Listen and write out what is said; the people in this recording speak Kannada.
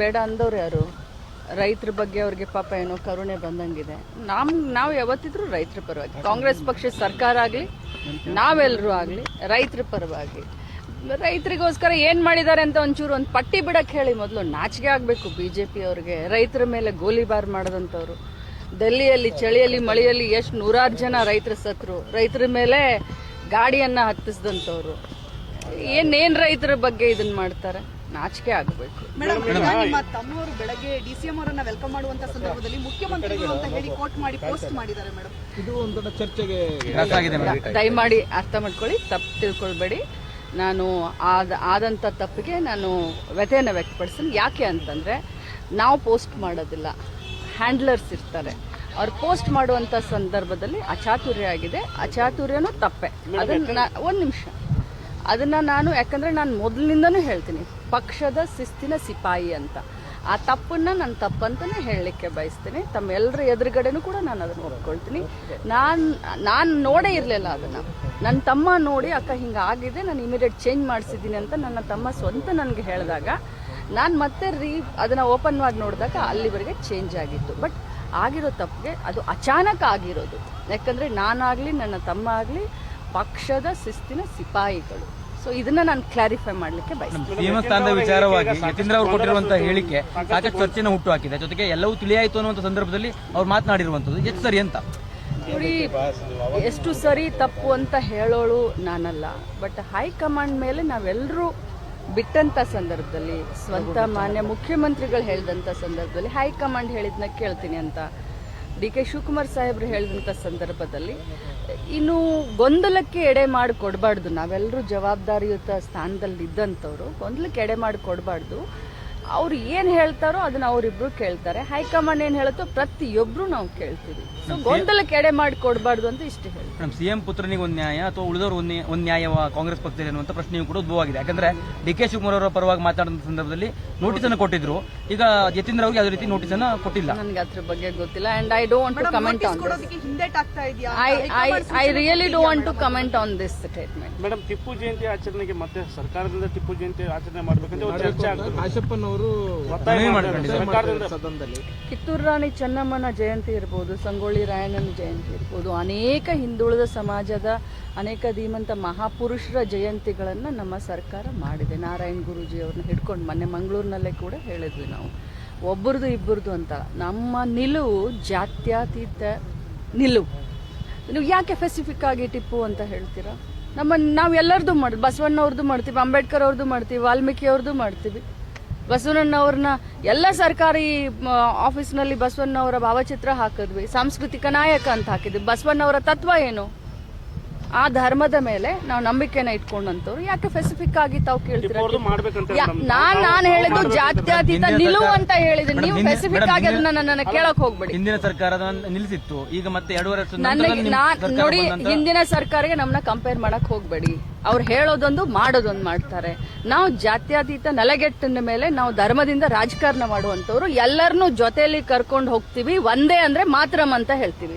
ಬೇಡ ಅಂದವ್ರು ಯಾರು? ರೈತರ ಬಗ್ಗೆ ಅವ್ರಿಗೆ ಪಾಪ ಏನೋ ಕರುಣೆ ಬಂದಂಗಿದೆ. ನಮ್, ನಾವು ಯಾವತ್ತಿದ್ರು ರೈತರ ಪರವಾಗಿ, ಕಾಂಗ್ರೆಸ್ ಪಕ್ಷ ಸರ್ಕಾರ ಆಗಲಿ ನಾವೆಲ್ಲರೂ ಆಗಲಿ, ರೈತರ ಪರವಾಗಿ. ರೈತರಿಗೋಸ್ಕರ ಏನ್ ಮಾಡಿದ್ದಾರೆ ಅಂತ ಒಂಚೂರು ಒಂದು ಪಟ್ಟಿ ಬಿಡಕ್ಕೆ ಹೇಳಿ ಮೊದಲು ನಾಚಿಕೆ ಆಗಬೇಕು ಬಿ ಜೆ ಪಿ ಅವ್ರಿಗೆ. ರೈತರ ಮೇಲೆ ಗೋಲಿಬಾರ್ ಮಾಡಿದಂಥವ್ರು. ಡೆಲ್ಲಿಯಲ್ಲಿ ಚಳಿಯಲ್ಲಿ, ಮಳೆಯಲ್ಲಿ ಎಷ್ಟು ನೂರಾರು ಜನ ರೈತರ ಸತ್ರು. ರೈತರ ಮೇಲೆ ಗಾಡಿಯನ್ನ ಹತ್ತಿಸಿದಂಥವ್ರು. ಏನೇನ್ ರೈತರ ಬಗ್ಗೆ ಇದನ್ನ ಮಾಡ್ತಾರೆ? ನಾಚಿಕೆ ಆಗಬೇಕು. ಮೇಡಮ್ ಈಗ ನಿಮ್ಮ ತಮ್ಮವರು ಬೆಳಗ್ಗೆ ಡಿಸಿಎಂ ಅವರನ್ನ ವೆಲ್ಕಮ್ ಮಾಡುವಂತ ಸಂದರ್ಭದಲ್ಲಿ ಮುಖ್ಯಮಂತ್ರಿಗಳು ಅಂತ ಹೇಳಿ ಕೋಟ್ ಮಾಡಿ ಪೋಸ್ಟ್ ಮಾಡಿದ್ದಾರೆ ಮೇಡಮ್ ಇದು ಒಂದೊಂದು ಚರ್ಚೆಗೆ ದಯಮಾಡಿ ಅರ್ಥ ಮಾಡ್ಕೊಳ್ಳಿ ತಪ್ಪು ತಿಳ್ಕೊಳ್ಬೇಡಿ. ನಾನು ಆದ ಆದಂಥ ತಪ್ಪಿಗೆ ನಾನು ವ್ಯಥೆಯನ್ನು ವ್ಯಕ್ತಪಡಿಸ್ತೀನಿ. ಯಾಕೆ ಅಂತಂದರೆ ನಾವು ಪೋಸ್ಟ್ ಮಾಡೋದಿಲ್ಲ. ಹ್ಯಾಂಡ್ಲರ್ಸ್ ಇರ್ತಾರೆ. ಅವ್ರು ಪೋಸ್ಟ್ ಮಾಡುವಂಥ ಸಂದರ್ಭದಲ್ಲಿ ಅಚಾತುರ್ಯ ಆಗಿದೆ. ಅಚಾತುರ್ಯನೂ ತಪ್ಪೆ. ಅದನ್ನ ಒಂದು ನಿಮಿಷ. ಅದನ್ನ ನಾನು, ಯಾಕಂದ್ರೆ ನಾನು ಮೊದಲಿನಿಂದನೂ ಹೇಳ್ತೀನಿ, ಪಕ್ಷದ ಶಿಸ್ತಿನ ಸಿಪಾಯಿ ಅಂತ. ಆ ತಪ್ಪನ್ನ ನಾನು ತಪ್ಪಂತಾನೆ ಹೇಳಲಿಕ್ಕೆ ಬಯಸ್ತೀನಿ. ತಮ್ಮೆಲ್ಲರ ಎದುರುಗಡೆನೂ ಕೂಡ ನಾನು ಅದನ್ನು ಒಪ್ಕೊಳ್ತೀನಿ. ನಾನು ನಾನು ನೋಡೇ ಇರಲಿಲ್ಲ ಅದನ್ನ. ನನ್ನ ತಮ್ಮ ನೋಡಿ, ಅಕ್ಕ ಹಿಂಗಾಗಿದೆ ನಾನು ಇಮಿಡಿಯೇಟ್ ಚೇಂಜ್ ಮಾಡಿಸಿದ್ದೀನಿ ಅಂತ ನನ್ನ ತಮ್ಮ ಸ್ವಂತ ನನಗೆ ಹೇಳಿದಾಗ, ನಾನು ಮತ್ತೆ ರೀ, ಅದನ್ನ ಓಪನ್ ಮಾಡಿ ನೋಡಿದಾಗ ಅಲ್ಲಿವರೆಗೆ ಚೇಂಜ್ ಆಗಿತ್ತು. ಬಟ್ ಆಗಿರೋ ತಪ್ಪಿಗೆ ಅದು ಅಚಾನಕ್ ಆಗಿರೋದು. ಯಾಕಂದ್ರೆ ನಾನಾಗಲಿ, ನನ್ನ ತಮ್ಮ ಆಗಲಿ ಪಕ್ಷದ ಶಿಸ್ತಿನ ಸಿಪಾಯಿಗಳು. ಸೊ ಇದನ್ನ ನಾನು ಕ್ಲಾರಿಫೈ ಮಾಡ್ಲಿಕ್ಕೆ ಬಯಸ್ತೀನಿ. ವಿಚಾರವಾಗಿ ಯತೀಂದ್ರ ಅವರು ಕೊಟ್ಟಿರುವಂತಹ ಹೇಳಿಕೆ ಸಾಕಷ್ಟು ಚರ್ಚೆನ ಹುಟ್ಟು ಹಾಕಿದೆ. ಜೊತೆಗೆ ಎಲ್ಲವೂ ತಿಳಿಯಾಯಿತು ಅನ್ನುವಂಥ ಸಂದರ್ಭದಲ್ಲಿ ಅವ್ರು ಮಾತನಾಡಿರುವಂತದ್ದು ಎಷ್ಟು ಸರಿ ಅಂತ? ನೋಡಿ ಎಷ್ಟು ಸರಿ ತಪ್ಪು ಅಂತ ಹೇಳೋಳು ನಾನಲ್ಲ. ಬಟ್ ಹೈಕಮಾಂಡ್ ಮೇಲೆ ನಾವೆಲ್ಲರೂ ಬಿಟ್ಟಂತ ಸಂದರ್ಭದಲ್ಲಿ ಸ್ವಂತ ಮಾನ್ಯ ಮುಖ್ಯಮಂತ್ರಿಗಳು ಹೇಳಿದಂತ ಸಂದರ್ಭದಲ್ಲಿ ಹೈಕಮಾಂಡ್ ಹೇಳಿದ್ನ ಕೇಳ್ತೀನಿ ಅಂತ. ಡಿ ಕೆ ಶಿವಕುಮಾರ್ ಸಾಹೇಬ್ರು ಹೇಳಿದಂಥ ಸಂದರ್ಭದಲ್ಲಿ, ಇನ್ನು ಗೊಂದಲಕ್ಕೆ ಎಡೆ ಮಾಡಿ ಕೊಡಬಾರ್ದು. ನಾವೆಲ್ಲರೂ ಜವಾಬ್ದಾರಿಯುತ ಸ್ಥಾನದಲ್ಲಿ ಇದ್ದಂಥವ್ರು ಗೊಂದಲಕ್ಕೆ ಎಡೆ ಮಾಡಿ ಕೊಡಬಾರ್ದು. ಅವ್ರು ಏನು ಹೇಳ್ತಾರೋ ಅದನ್ನ ಅವರಿಬ್ರು ಕೇಳ್ತಾರೆ. ಹೈಕಮಾಂಡ್ ಏನು ಹೇಳುತ್ತೋ ಪ್ರತಿಯೊಬ್ರು ನಾವು ಕೇಳ್ತೀವಿ. ಸೊ ಗೊಂದಲಕ್ಕೆ ಎಡೆ ಮಾಡಿ ಕೊಡಬಾರ್ದು ಅಂತ ಇಷ್ಟು ಹೇಳಿ ಮೇಡಮ್ ಸಿಎಂ ಪುತ್ರನಿಗೆ ಒಂದು ನ್ಯಾಯ ಅಥವಾ ಉಳಿದವರು ಒಂದು ಒಂದು ನ್ಯಾಯ ಕಾಂಗ್ರೆಸ್ ಪಕ್ಷದಲ್ಲಿ ಅನ್ನುವಂಥ ಪ್ರಶ್ನೆಯೂ ಕೂಡ ಉದ್ಭವವಾಗಿದೆ. ಯಾಕಂದ್ರೆ ಡಿ ಕೆ ಶಿವಕುಮಾರ್ ಅವರ ಪರವಾಗಿ ಮಾತಾಡಿದ ಸಂದರ್ಭದಲ್ಲಿ ನೋಟಿಸ್ ಅನ್ನು ಕೊಟ್ಟಿದ್ರು. ಈಗ ಜತೀಂದ್ರ ಅವರಿಗೆ ಯಾವುದೇ ರೀತಿ ನೋಟಿಸ್ ಅನ್ನ ಕೊಟ್ಟಿಲ್ಲ. ನನಗೆ ಅದ್ರ ಬಗ್ಗೆ ಗೊತ್ತಿಲ್ಲ. And I don't to comment on I I I really don't want to comment on this statement madam Tipu Jayanti ಆಚರಣೆಗೆ ಮತ್ತೆ ಸರ್ಕಾರದಿಂದ ಟಿಪ್ಪು ಜಯಂತಿ ಆಚರಣೆ ಮಾಡಬೇಕಂತ ಚರ್ಚೆ ಆಗ್ತದೆ. ಕಾಶಪ್ಪನವರು ಒತ್ತಾಯ ಮನವಿ ಮಾಡ್ಕೊಂಡಿದ್ದಾರೆ. ಸರ್ಕಾರದಿಂದ ಸದನದಲ್ಲಿ. ಕಿತ್ತೂರು ರಾಣಿ ಚೆನ್ನಮ್ಮನ ಜಯಂತಿ ಇರ್ಬೋದು ಸಂಗೊಳ್ಳಿ ರಾಯಣ್ಣನ ಜಯಂತಿ ಇರ್ಬೋದು ಅನೇಕ ಹಿಂದುಳಿದ ಸಮಾಜದ ಅನೇಕ ಧೀಮಂತ ಮಹಾಪುರುಷರ ಜಯಂತಿಗಳನ್ನು ನಮ್ಮ ಸರ್ಕಾರ ಮಾಡಿದೆ. ನಾರಾಯಣ್ ಗುರುಜಿ ಅವ್ರನ್ನ ಹಿಡ್ಕೊಂಡು ಮೊನ್ನೆ ಮಂಗಳೂರಿನಲ್ಲೇ ಕೂಡ ಹೇಳಿದ್ವಿ ನಾವು. ಒಬ್ಬರದು ಇಬ್ಬರದು ಅಂತ. ನಮ್ಮ ನಿಲುವು ಜಾತ್ಯತೀತ ನಿಲುವು. ನೀವು ಯಾಕೆ ಫೆಸಿಫಿಕ್ ಆಗಿ ಟಿಪ್ಪು ಅಂತ ಹೇಳ್ತೀರಾ? ನಮ್ಮ ನಾವು ಎಲ್ಲರದು ಮಾಡಿ ಬಸವಣ್ಣವ್ರದ್ದು ಮಾಡ್ತೀವಿ ಅಂಬೇಡ್ಕರ್ ಅವ್ರದ್ದು ಮಾಡ್ತೀವಿ ವಾಲ್ಮೀಕಿ ಅವ್ರದ್ದು ಮಾಡ್ತೀವಿ. ಬಸವಣ್ಣವ್ರನ್ನ ಎಲ್ಲ ಸರ್ಕಾರಿ ಆಫೀಸ್ ಆಫೀಸ್ನಲ್ಲಿ ಬಸವಣ್ಣವರ ಭಾವಚಿತ್ರ ಹಾಕಿದ್ವಿ ಸಾಂಸ್ಕೃತಿಕ ನಾಯಕ ಅಂತ ಹಾಕಿದ್ವಿ. ಬಸವಣ್ಣವರ ತತ್ವ ಏನು? ಆ ಧರ್ಮದ ಮೇಲೆ ನಾವು ನಂಬಿಕೆನ ಇಟ್ಕೊಂಡಂತವ್ರು ಯಾಕೆ ಸ್ಪೆಸಿಫಿಕ್ ಆಗಿ ತಾವು ಕೇಳ್ತೀರಾ ನಾನ್ ನಾನ್ ಹೇಳಿದ್ದು ಜಾತ್ಯಾತೀತ ನಿಲುವು ಅಂತ ಸ್ಪೆಸಿಫಿಕ್ ಆಗಿ ಅದನ್ನ ನನ್ನ ಕೇಳಕ್ ಹೋಗ್ಬೇಡಿ. ಹಿಂದಿನ ಸರ್ಕಾರ ಅದನ್ನ ನಿಲ್ಲಿಸಿತ್ತು. ಈಗ ಮತ್ತೆ ಎರಡೂವರೆ ವರ್ಷ ನಂತರ ನನಗೆ ನಾನ್ ನೋಡಿ ಹಿಂದಿನ ಸರ್ಕಾರಕ್ಕೆ ನಮ್ಮನ್ನ ಕಂಪೇರ್ ಮಾಡಕ್ ಹೋಗ್ಬೇಡಿ. ಅವ್ರು ಹೇಳೋದೊಂದು ಮಾಡೋದೊಂದು ಮಾಡ್ತಾರೆ. ನಾವು ಜಾತ್ಯತೀತ ನೆಲೆಗೆಟ್ಟಿನ ಮೇಲೆ ನಾವು ಧರ್ಮದಿಂದ ರಾಜಕಾರಣ ಮಾಡುವಂತವ್ರು ಎಲ್ಲರನ್ನೂ ಜೊತೆಯಲ್ಲಿ ಕರ್ಕೊಂಡು ಹೋಗ್ತೀವಿ. ಒಂದೇ ಅಂದ್ರೆ ಮಾತ್ರಂ ಅಂತ ಹೇಳ್ತೀವಿ.